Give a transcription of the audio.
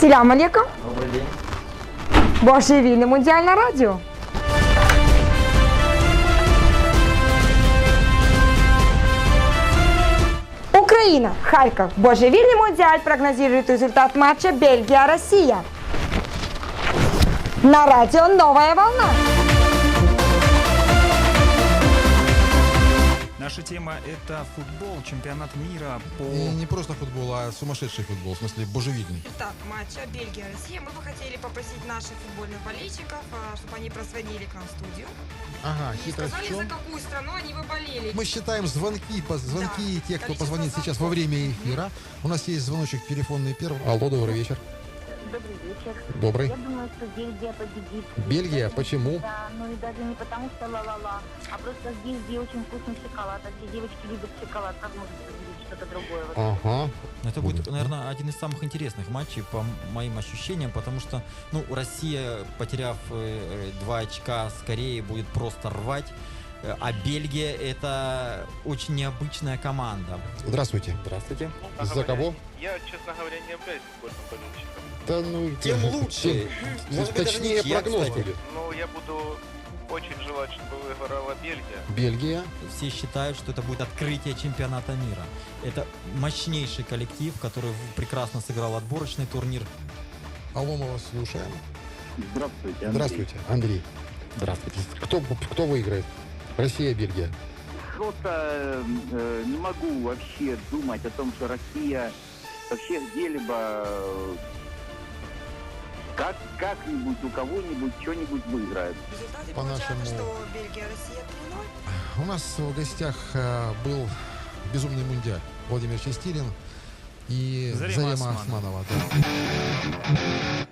Селям алейкум. Добрый день. Божевільне мундіальне радіо. Украина, Харьков. Божевільний мундиаль прогнозирует результат матча Бельгия-Россия. На радио «Новая волна». Наша тема – это футбол, чемпионат мира по... И не просто футбол, а сумасшедший футбол, в смысле божевильный. Итак, матча Бельгия-Россия. Мы бы хотели попросить наших футбольных болельщиков, а, чтобы они прозвонили к нам в студию. Ага, И хитрость сказали, за какую страну они бы болели. Мы считаем звонки, звонки Да, те, кто позвонит сейчас во время эфира. У нас есть звоночек телефонный первый. Алло, добрый вечер. Добрый вечер. Добрый. Я думаю, что Бельгия победит. Бельгия? Даже- Почему? Да, ну и даже не потому, что ла-ла-ла, а просто в Бельгии очень вкусный шоколад, а все девочки любят шоколад, как может победить что-то другое? Вот. Ага. Это будет, наверное, один из самых интересных матчей по моим ощущениям, потому что, ну, Россия, потеряв э, э, два очка с Кореей, будет просто рвать. Э, А Бельгия это очень необычная команда. Здравствуйте. Здравствуйте. За кого? Я, честно говоря, не являюсь футбольным болельщиком. Да ну, Тем лучше. тем- Может быть, даже точнее прогноз будет. Но я буду очень желать, чтобы выиграла Бельгия. Бельгия. Все считают, что это будет открытие чемпионата мира. Это мощнейший коллектив, который прекрасно сыграл отборочный турнир. Алло, мы вас слушаем. Здравствуйте, Андрей. Здравствуйте, Андрей. Здравствуйте. Кто, кто выиграет? Россия, Бельгия. Просто э, не могу вообще думать о том, что Россия вообще где-либо э, как, как-нибудь у кого-нибудь что-нибудь выиграет. В результате По нашему- что Бельгия-Россия 3-0. У нас в гостях э, был безумный мундиаль Владимир Чистилин и Зарема Зарема Османова. Османова. да.